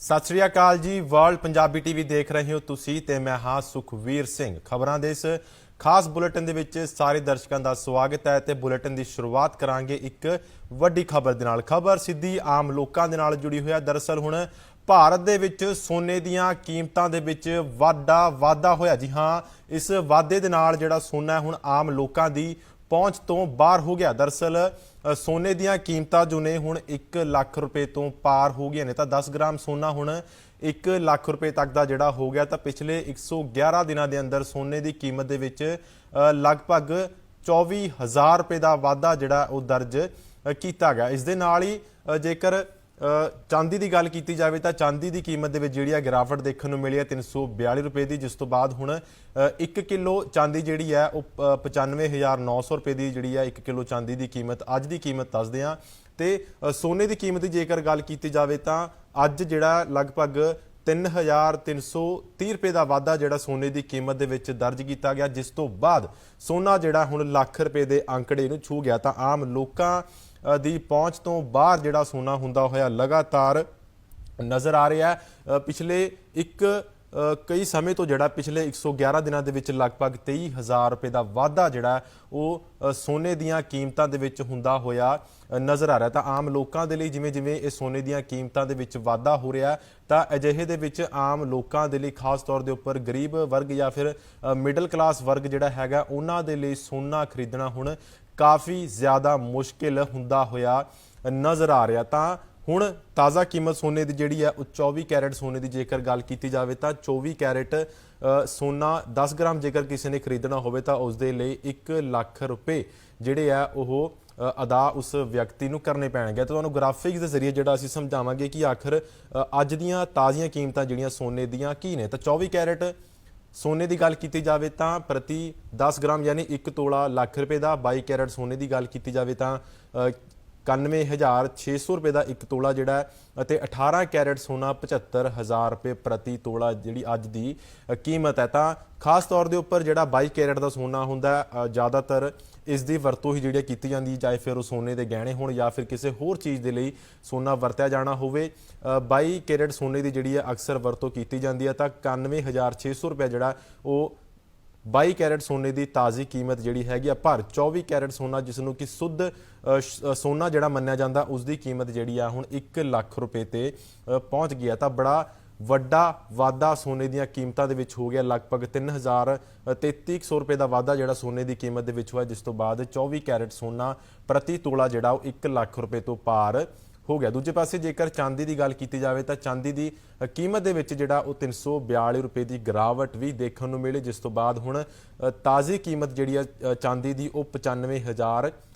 ਸਤਿ ਸ਼੍ਰੀ ਅਕਾਲ ਜੀ world Punjabi TV ਦੇਖ ਰਹੇ ਹੋ ਤੁਸੀਂ ਤੇ ਮੈਂ ਹਾਂ ਸੁਖਵੀਰ ਸਿੰਘ। ਖਬਰਾਂ ਦੇ ਇਸ ਖਾਸ ਬੁਲੇਟਿਨ ਦੇ ਵਿੱਚ ਸਾਰੇ ਦਰਸ਼ਕਾਂ ਦਾ ਸਵਾਗਤ ਹੈ ਤੇ ਬੁਲੇਟਿਨ ਦੀ ਸ਼ੁਰੂਆਤ ਕਰਾਂਗੇ ਇੱਕ ਵੱਡੀ ਖਬਰ ਦੇ ਨਾਲ। ਖਬਰ ਸਿੱਧੀ ਆਮ ਲੋਕਾਂ ਦੇ ਨਾਲ ਜੁੜੀ ਹੋਈ ਹੈ। ਦਰਅਸਲ ਹੁਣ ਭਾਰਤ ਦੇ ਵਿੱਚ ਸੋਨੇ ਦੀਆਂ ਕੀਮਤਾਂ ਦੇ ਵਿੱਚ ਵਾਧਾ ਵਾਧਾ ਹੋਇਆ। ਜੀ ਹਾਂ, ਇਸ ਵਾਧੇ ਦੇ ਨਾਲ ਜਿਹੜਾ ਸੋਨਾ ਹੁਣ ਆਮ ਲੋਕਾਂ ਦੀ ਪਹੁੰਚ ਤੋਂ ਬਾਹਰ ਹੋ ਗਿਆ। ਦਰਅਸਲ ਸੋਨੇ ਦੀਆਂ ਕੀਮਤਾਂ ਜੋ ਨੇ ਹੁਣ 1 ਲੱਖ ਰੁਪਏ ਤੋਂ ਪਾਰ ਹੋ ਗਈਆਂ ਨੇ। ਤਾਂ 10 ਗ੍ਰਾਮ ਸੋਨਾ ਹੁਣ 1 ਲੱਖ ਰੁਪਏ ਤੱਕ ਦਾ ਜਿਹੜਾ ਹੋ ਗਿਆ। ਤਾਂ ਪਿਛਲੇ 111 ਦਿਨਾਂ ਦੇ ਅੰਦਰ ਸੋਨੇ ਦੀ ਕੀਮਤ ਦੇ ਵਿੱਚ ਅ, ਲਗਭਗ 24000 ਰੁਪਏ ਦਾ ਵਾਧਾ ਜਿਹੜਾ ਉਹ ਦਰਜ ਕੀਤਾ ਗਿਆ। ਇਸ ਦੇ ਨਾਲ ਹੀ ਜੇਕਰ ਚਾਂਦੀ ਦੀ ਗੱਲ ਕੀਤੀ ਜਾਵੇ ਤਾਂ ਚਾਂਦੀ ਦੀ ਕੀਮਤ ਦੇ ਵਿੱਚ ਜਿਹੜੀ ਆ ਗਿਰਾਵਟ ਦੇਖਣ ਨੂੰ ਮਿਲੀ ਹੈ 342 ਰੁਪਏ ਦੀ ਜਿਸ ਤੋਂ ਬਾਅਦ ਹੁਣ 1 ਕਿਲੋ ਚਾਂਦੀ ਜਿਹੜੀ ਹੈ ਉਹ ਅ, 95900 ਰੁਪਏ ਦੀ ਜਿਹੜੀ ਹੈ 1 ਕਿਲੋ ਚਾਂਦੀ ਦੀ ਕੀਮਤ ਅੱਜ ਦੀ ਕੀਮਤ ਦੱਸਦੇ ਆ ਤੇ ਸੋਨੇ ਦੀ ਕੀਮਤ ਦੀ ਜੇਕਰ ਗੱਲ ਕੀਤੀ ਜਾਵੇ ਤਾਂ ਅੱਜ ਜਿਹੜਾ ਲਗਭਗ 3330 ਰੁਪਏ ਦਾ ਵਾਧਾ ਜਿਹੜਾ ਸੋਨੇ ਦੀ ਕੀਮਤ ਦੇ ਵਿੱਚ ਦਰਜ ਕੀਤਾ ਗਿਆ ਜਿਸ ਤੋਂ ਬਾਅਦ ਸੋਨਾ ਜਿਹੜਾ ਹੁਣ ਲੱਖ ਰੁਪਏ ਦੇ ਅੰਕੜੇ ਨੂੰ ਛੂ ਗਿਆ ਤਾਂ ਆਮ ਲੋਕਾਂ ਦੀ ਪਹੁੰਚ ਤੋਂ ਬਾਹਰ ਜਿਹੜਾ ਸੋਨਾ ਹੁੰਦਾ ਹੋਇਆ ਲਗਾਤਾਰ ਨਜ਼ਰ ਆ ਰਿਹਾ ਪਿਛਲੇ ਇੱਕ ਕਈ ਸਮੇਂ ਤੋਂ ਜਿਹੜਾ ਪਿਛਲੇ 111 ਦਿਨਾਂ ਦੇ ਵਿੱਚ ਲਗਭਗ 23000 ਰੁਪਏ ਦਾ ਵਾਧਾ ਜਿਹੜਾ ਉਹ ਸੋਨੇ ਦੀਆਂ ਕੀਮਤਾਂ ਦੇ ਵਿੱਚ ਹੁੰਦਾ ਹੋਇਆ ਨਜ਼ਰ ਆ ਰਿਹਾ ਤਾਂ ਆਮ ਲੋਕਾਂ ਦੇ ਲਈ ਜਿਵੇਂ ਜਿਵੇਂ ਇਹ ਸੋਨੇ ਦੀਆਂ ਕੀਮਤਾਂ ਦੇ ਵਿੱਚ ਵਾਧਾ ਹੋ ਰਿਹਾ ਤਾਂ ਅਜਿਹੇ ਦੇ ਵਿੱਚ ਆਮ ਲੋਕਾਂ ਦੇ ਲਈ ਖਾਸ ਤੌਰ ਦੇ ਉੱਪਰ ਗਰੀਬ ਵਰਗ ਜਾਂ ਫਿਰ ਮਿਡਲ ਕਲਾਸ ਵਰਗ ਜਿਹੜਾ ਹੈਗਾ, ਉਹਨਾਂ ਦੇ ਲਈ ਸੋਨਾ ਖਰੀਦਣਾ ਹੁਣ ਕਾਫੀ ਜ਼ਿਆਦਾ ਮੁਸ਼ਕਿਲ ਹੁੰਦਾ ਹੋਇਆ ਨਜ਼ਰ ਆ ਰਿਹਾ। ਤਾਂ ਹੁਣ ਤਾਜ਼ਾ ਕੀਮਤ ਸੋਨੇ ਦੀ ਜਿਹੜੀ ਹੈ, ਉਹ 24 ਕੈਰਟ ਸੋਨੇ ਦੀ ਜੇਕਰ ਗੱਲ ਕੀਤੀ ਜਾਵੇ ਤਾਂ 24 ਕੈਰਟ ਸੋਨਾ 10 ਗ੍ਰਾਮ ਜੇਕਰ ਕਿਸੇ ਨੇ ਖਰੀਦਣਾ ਹੋਵੇ ਤਾਂ ਉਸ ਦੇ ਲਈ 1 ਲੱਖ ਰੁਪਏ ਜਿਹੜੇ ਆ, ਉਹ ਅਦਾ ਉਸ ਵਿਅਕਤੀ ਨੂੰ ਕਰਨੇ ਪੈਣਗੇ। ਤਾਂ ਤੁਹਾਨੂੰ ਗ੍ਰਾਫਿਕਸ ਦੇ ਜ਼ਰੀਏ ਜਿਹੜਾ ਅਸੀਂ ਸਮਝਾਵਾਂਗੇ ਕਿ ਆਖਰ ਅੱਜ ਦੀਆਂ ਤਾਜ਼ੀਆਂ ਕੀਮਤਾਂ ਜਿਹੜੀਆਂ ਸੋਨੇ ਦੀਆਂ ਕੀ ਨੇ? ਤਾਂ 24 ਕੈਰਟ ਸੋਨੇ ਦੀ ਗੱਲ ਕੀਤੀ ਜਾਵੇ ਤਾਂ ਪ੍ਰਤੀ 10 ਗ੍ਰਾਮ ਯਾਨੀ 1 ਤੋਲਾ ਲੱਖ ਰੁਪਏ ਦਾ 22 ਕੈਰਟ ਸੋਨੇ ਦੀ ਗੱਲ ਕੀਤੀ ਜਾਵੇ ਤਾਂ ਅ, 91600 ਰੁਪਏ ਦਾ ਇੱਕ ਤੋਲਾ ਜਿਹੜਾ ਅਤੇ 18 ਕੈਰਟ ਸੋਨਾ 75000 ਰੁਪਏ ਪ੍ਰਤੀ ਤੋਲਾ ਜਿਹੜੀ ਅੱਜ ਦੀ ਕੀਮਤ ਹੈ। ਤਾਂ ਖਾਸ ਤੌਰ ਦੇ ਉੱਪਰ ਜਿਹੜਾ 22 ਕੈਰਟ ਦਾ ਸੋਨਾ ਹੁੰਦਾ ਜ਼ਿਆਦਾਤਰ ਇਸ ਦੀ ਵਰਤੋਂ ਹੀ ਜਿਹੜੀ ਕੀਤੀ ਜਾਂਦੀ ਚਾਹੇ ਫਿਰ ਉਹ ਸੋਨੇ ਦੇ ਗਹਿਣੇ ਹੋਣ ਜਾਂ ਫਿਰ ਕਿਸੇ ਹੋਰ ਚੀਜ਼ ਦੇ ਲਈ ਸੋਨਾ ਵਰਤਿਆ ਜਾਣਾ ਹੋਵੇ। ਅ, 22 ਕੈਰਟ ਸੋਨੇ ਦੀ ਜਿਹੜੀ ਹੈ ਅਕਸਰ ਵਰਤੋਂ ਕੀਤੀ ਜਾਂਦੀ ਹੈ ਤਾਂ 91600 ਰੁਪਏ ਜਿਹੜਾ ਉਹ 22 ਕੈਰਟ ਸੋਨੇ ਦੀ ਤਾਜ਼ੀ ਕੀਮਤ ਜਿਹੜੀ ਹੈਗੀ ਆ ਪਰ 24 ਕੈਰਟ ਸੋਨਾ ਜਿਸ ਨੂੰ ਕਿ ਸੁੱਧ ਸ਼- ਸੋਨਾ ਜਿਹੜਾ ਮੰਨਿਆ ਜਾਂਦਾ ਉਸ ਦੀ ਕੀਮਤ ਜਿਹੜੀ ਆ ਹੁਣ 1 ਲੱਖ ਰੁਪਏ ਤੇ ਪਹੁੰਚ ਗਈ ਆ ਤਾਂ ਬੜਾ ਵੱਡਾ ਵਾਧਾ ਸੋਨੇ ਦੀਆਂ ਕੀਮਤਾਂ ਦੇ ਵਿੱਚ ਹੋ ਗਿਆ। ਲਗਭਗ 3000 3300 ਰੁਪਏ ਦਾ ਵਾਧਾ ਜਿਹੜਾ ਸੋਨੇ ਦੀ ਕੀਮਤ ਦੇ ਵਿੱਚ ਹੋਇਆ, ਜਿਸ ਤੋਂ ਬਾਅਦ 24 ਕੈਰਟ ਸੋਨਾ ਪ੍ਰਤੀ ਤੋਲਾ ਜਿਹੜਾ ਉਹ 1 ਲੱਖ ਰੁਪਏ ਤੋਂ ਪਾਰ ਹੋ ਗਿਆ। ਦੂਜੇ ਪਾਸੇ ਜੇਕਰ ਚਾਂਦੀ ਦੀ ਗੱਲ ਕੀਤੀ ਜਾਵੇ ਤਾਂ ਚਾਂਦੀ ਦੀ ਕੀਮਤ ਦੇ ਵਿੱਚ ਜਿਹੜਾ ਉਹ 342 ਰੁਪਏ ਦੀ ਗਿਰਾਵਟ ਵੀ ਦੇਖਣ ਨੂੰ ਮਿਲੀ, ਜਿਸ ਤੋਂ ਬਾਅਦ ਹੁਣ ਤਾਜ਼ੀ ਕੀਮਤ ਜਿਹੜੀ ਆ ਚਾਂਦੀ ਦੀ ਉਹ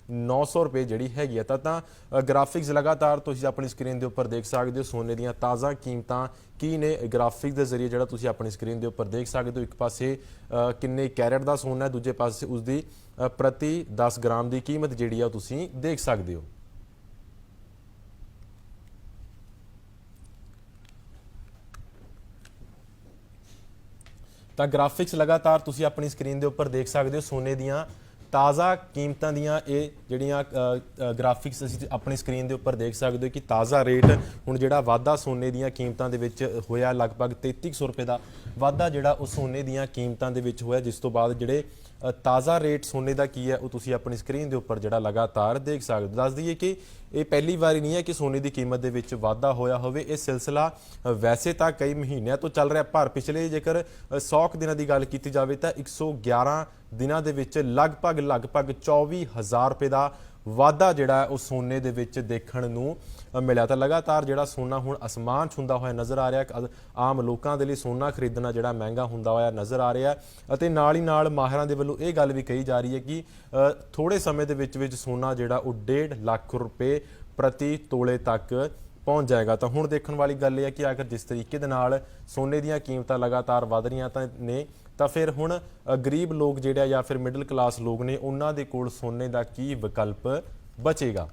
95900 ਰੁਪਏ ਜਿਹੜੀ ਹੈਗੀ ਆ, ਤਾਂ ਤਾਂ ਗ੍ਰਾਫਿਕਸ ਲਗਾਤਾਰ ਤੁਸੀਂ ਆਪਣੀ ਸਕਰੀਨ ਦੇ ਉੱਪਰ ਦੇਖ ਸਕਦੇ ਹੋ, ਸੋਨੇ ਦੀਆਂ ਤਾਜ਼ਾ ਕੀਮਤਾਂ ਕੀ ਨੇ ਗ੍ਰਾਫਿਕਸ ਦੇ ਜ਼ਰੀਏ ਜਿਹੜਾ ਤੁਸੀਂ ਆਪਣੀ ਸਕਰੀਨ ਦੇ ਉੱਪਰ ਦੇਖ ਸਕਦੇ ਹੋ, ਇੱਕ ਪਾਸੇ ਕਿੰਨੇ ਕੈਰਟ ਦਾ ਸੋਨਾ ਹੈ, ਦੂਜੇ ਪਾਸੇ ਉਸ ਦੀ ਪ੍ਰਤੀ 10 ਗ੍ਰਾਮ ਦੀ ਕੀਮਤ ਜਿਹੜੀ ਆ ਉਹ ਤੁਸੀਂ ਦੇਖ ਸਕਦੇ ਹੋ। ਤਾਂ ਗ੍ਰਾਫਿਕਸ ਲਗਾਤਾਰ ਤੁਸੀਂ ਆਪਣੀ ਸਕਰੀਨ ਦੇ ਉੱਪਰ ਦੇਖ ਸਕਦੇ ਹੋ, ਸੋਨੇ ਦੀਆਂ ਤਾਜ਼ਾ ਕੀਮਤਾਂ ਦੀਆਂ ਇਹ ਜਿਹੜੀਆਂ ਗ੍ਰਾਫਿਕਸ ਅਸੀਂ ਆਪਣੀ ਸਕਰੀਨ ਦੇ ਉੱਪਰ ਦੇਖ ਸਕਦੇ ਹੋ ਕਿ ਤਾਜ਼ਾ ਰੇਟ ਹੁਣ ਜਿਹੜਾ ਵਾਧਾ ਸੋਨੇ ਦੀਆਂ ਕੀਮਤਾਂ ਦੇ ਵਿੱਚ ਹੋਇਆ, ਲਗਭਗ 3300 ਰੁਪਏ ਦਾ ਵਾਧਾ ਜਿਹੜਾ ਉਹ ਸੋਨੇ ਦੀਆਂ ਕੀਮਤਾਂ ਦੇ ਵਿੱਚ ਹੋਇਆ, ਜਿਸ ਤੋਂ ਬਾਅਦ ਜਿਹੜੇ ਤਾਜ਼ਾ ਰੇਟ ਸੋਨੇ ਦਾ ਕੀ ਹੈ, ਉਹ ਤੁਸੀਂ ਆਪਣੀ ਸਕਰੀਨ ਦੇ ਉੱਪਰ ਜਿਹੜਾ ਲਗਾਤਾਰ ਦੇਖ ਸਕਦੇ ਹੋ। ਦੱਸ ਦਈਏ ਕਿ ਇਹ ਪਹਿਲੀ ਵਾਰੀ ਨਹੀਂ ਹੈ ਕਿ ਸੋਨੇ ਦੀ ਕੀਮਤ ਦੇ ਵਿੱਚ ਵਾਧਾ ਹੋਇਆ ਹੋਵੇ। ਇਹ ਸਿਲਸਿਲਾ ਵੈਸੇ ਤਾਂ ਕਈ ਮਹੀਨਿਆਂ ਤੋਂ ਚੱਲ ਰਿਹਾ ਪਰ ਪਿਛਲੇ ਜੇਕਰ ਅ, 100 ਕੁ ਦਿਨਾਂ ਦੀ ਗੱਲ ਕੀਤੀ ਜਾਵੇ ਤਾਂ 111 ਦਿਨਾਂ ਦੇ ਵਿੱਚ ਲਗਭਗ ਲਗਭਗ 24000 ਰੁਪਏ ਦਾ ਵਾਧਾ ਜਿਹੜਾ ਉਹ ਸੋਨੇ ਦੇ ਵਿੱਚ ਦੇਖਣ ਨੂੰ ਮਿਲਿਆ। ਤਾਂ ਲਗਾਤਾਰ ਜਿਹੜਾ ਸੋਨਾ ਹੁਣ ਅਸਮਾਨ ਛੁੰਦਾ ਹੋਇਆ ਨਜ਼ਰ ਆ ਰਿਹਾ ਆਮ ਲੋਕਾਂ ਦੇ ਲਈ ਸੋਨਾ ਖਰੀਦਣਾ ਜਿਹੜਾ ਮਹਿੰਗਾ ਹੁੰਦਾ ਹੋਇਆ ਨਜ਼ਰ ਆ ਰਿਹਾ ਅਤੇ ਨਾਲ ਹੀ ਨਾਲ ਮਾਹਿਰਾਂ ਦੇ ਵੱਲੋਂ ਇਹ ਗੱਲ ਵੀ ਕਹੀ ਜਾ ਰਹੀ ਹੈ ਕਿ ਅ, ਥੋੜੇ ਸਮੇਂ ਦੇ ਵਿੱਚ ਵਿੱਚ ਸੋਨਾ ਜਿਹੜਾ ਉਹ 1.5 ਲੱਖ ਰੁਪਏ ਪ੍ਰਤੀ ਤੋਲੇ ਤੱਕ ਪਹੁੰਚ ਜਾਏਗਾ। ਤਾਂ ਹੁਣ ਦੇਖਣ ਵਾਲੀ ਗੱਲ ਇਹ ਹੈ ਕਿ ਆਖਰ ਜਿਸ ਤਰੀਕੇ ਦੇ ਨਾਲ ਸੋਨੇ ਦੀਆਂ ਕੀਮਤਾਂ ਲਗਾਤਾਰ ਵਧ ਰਹੀਆਂ ਤਾਂ ਨੇ, ਤਾਂ ਫਿਰ ਹੁਣ ਗਰੀਬ ਲੋਕ ਜਿਹੜੇ ਆ ਜਾਂ ਫਿਰ ਮਿਡਲ ਕਲਾਸ ਲੋਕ ਨੇ, ਉਹਨਾਂ ਦੇ ਕੋਲ ਸੋਨੇ ਦਾ ਕੀ ਵਿਕਲਪ ਬਚੇਗਾ?